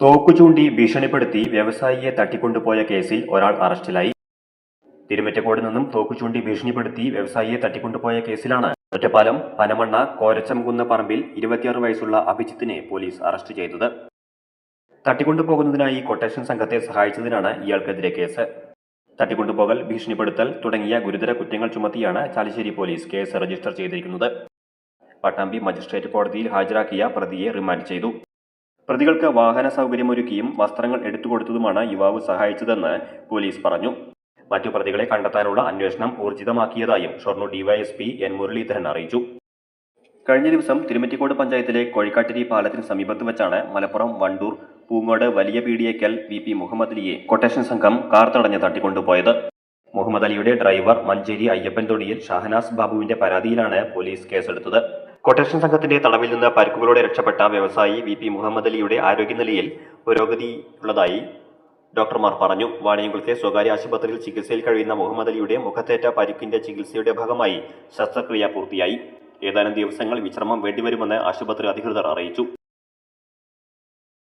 തോക്കു ചൂണ്ടി ഭീഷണിപ്പെടുത്തി വ്യവസായിയെ തട്ടിക്കൊണ്ടുപോയ കേസിൽ ഒരാൾ അറസ്റ്റിലായി. തിരുമറ്റക്കോട് നിന്നും തോക്കുചൂണ്ടി ഭീഷണിപ്പെടുത്തി വ്യവസായിയെ തട്ടിക്കൊണ്ടുപോയ കേസിലാണ് ഒറ്റപ്പാലം പനമണ്ണ കോരച്ചംകുന്ന് പറമ്പിൽ ഇരുപത്തിയാറ് വയസ്സുള്ള അഭിജിത്തിനെ പോലീസ് അറസ്റ്റ് ചെയ്തത്. തട്ടിക്കൊണ്ടുപോകുന്നതിനായി കൊട്ടേഷൻ സംഘത്തെ സഹായിച്ചതിനാണ് ഇയാൾക്കെതിരെ കേസ്. തട്ടിക്കൊണ്ടുപോകൽ ഭീഷണിപ്പെടുത്തൽ തുടങ്ങിയ ഗുരുതര കുറ്റങ്ങൾ ചുമത്തിയാണ് ചാലിശ്ശേരി പോലീസ് കേസ് രജിസ്റ്റർ ചെയ്തിരിക്കുന്നത്. പട്ടാമ്പി മജിസ്ട്രേറ്റ് കോടതിയിൽ ഹാജരാക്കിയ പ്രതിയെ റിമാൻഡ് ചെയ്തു. പ്രതികൾക്ക് വാഹന സൗകര്യമൊരുക്കിയും വസ്ത്രങ്ങൾ എടുത്തുകൊടുത്തതുമാണ് യുവാവ് സഹായിച്ചതെന്ന് പോലീസ് പറഞ്ഞു. മറ്റു പ്രതികളെ കണ്ടെത്താനുള്ള അന്വേഷണം ഊർജിതമാക്കിയതായും ഷൊർണൂർ ഡിവൈഎസ്പി എൻ മുരളീധരൻ അറിയിച്ചു. കഴിഞ്ഞ ദിവസം തിരുമറ്റിക്കോട് പഞ്ചായത്തിലെ കോഴിക്കാട്ടിരി പാലത്തിന് സമീപത്ത് വെച്ചാണ് മലപ്പുറം വണ്ടൂർ പൂങ്ങോട് വലിയ പീഡിയക്കൽ വി പി മുഹമ്മദ് അലിയെ കൊട്ടേഷൻ സംഘം കാർ തടഞ്ഞ് തട്ടിക്കൊണ്ടുപോയത്. മുഹമ്മദ് അലിയുടെ ഡ്രൈവർ മഞ്ചേരി അയ്യപ്പൻ തൊടിയിൽ ഷഹനാസ് ബാബുവിന്റെ പരാതിയിലാണ് പോലീസ് കേസെടുത്തത്. കൊട്ടേഷൻ സംഘത്തിന്റെ തടവിൽ നിന്ന് പരിക്കുകളോടെ രക്ഷപ്പെട്ട വ്യവസായി വി പി മുഹമ്മദ് അലിയുടെ ആരോഗ്യനിലയിൽ പുരോഗതിയുള്ളതായി ഡോക്ടർമാർ പറഞ്ഞു. വാണിയംകുളത്തെ സ്വകാര്യ ആശുപത്രിയിൽ ചികിത്സയിൽ കഴിയുന്ന മുഹമ്മദ് അലിയുടെ മുഖത്തേറ്റ പരിക്കിന്റെ ചികിത്സയുടെ ഭാഗമായി ശസ്ത്രക്രിയ പൂർത്തിയായി. ഏതാനും ദിവസങ്ങൾ വിശ്രമം വേണ്ടിവരുമെന്ന് ആശുപത്രി അധികൃതർ അറിയിച്ചു.